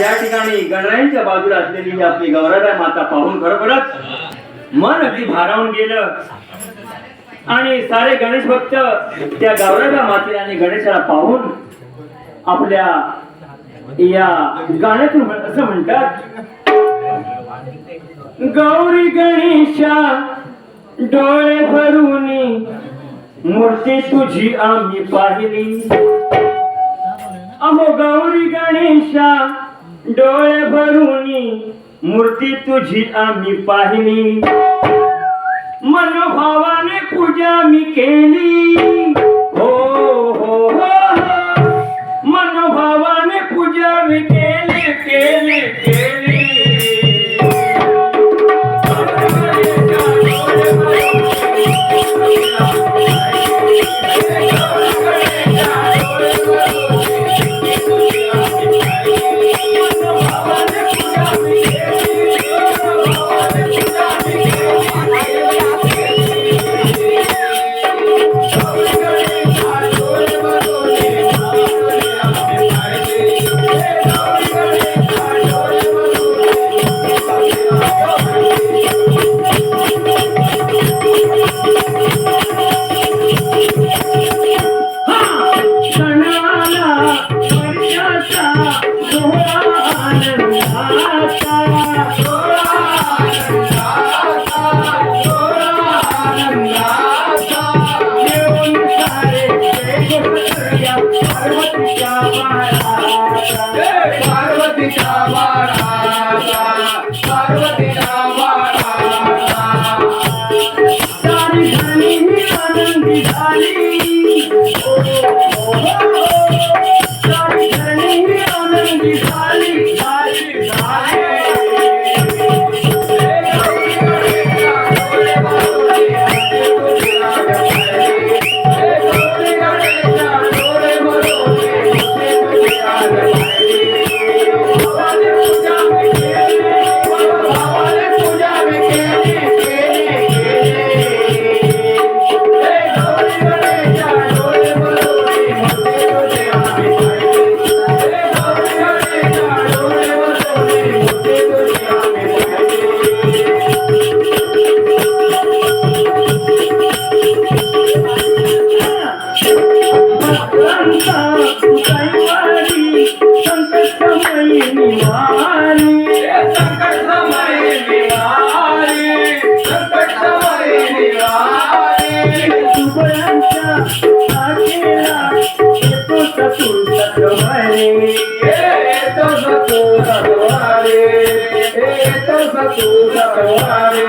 या ठिकाणी गणरायांच्या बाजूला असलेली ही आपली गौरव माता पाहून खरोखरच मन अगदी भारावून गेलं. आणि सारे गणेश भक्त त्या गौरव्या मातेला आणि गणेशाला पाहून आपल्या या गाण्यातून असं म्हणतात गौरी गणेशा डोळे भरून मूर्ती तुझी आम्ही पाहिली. अमो गौरी गणेशा डोळे भरून मूर्ती तुझी आम्ही पाहिली. मनोभावाने पूजा मी केली. झाली వారు సంకటమైని వారి సంకటమైని వారి శుభ్రంత అఖిలా ఎప్పుడు సతులకమని ఏతో సతులకమని ఏతో సతులకమని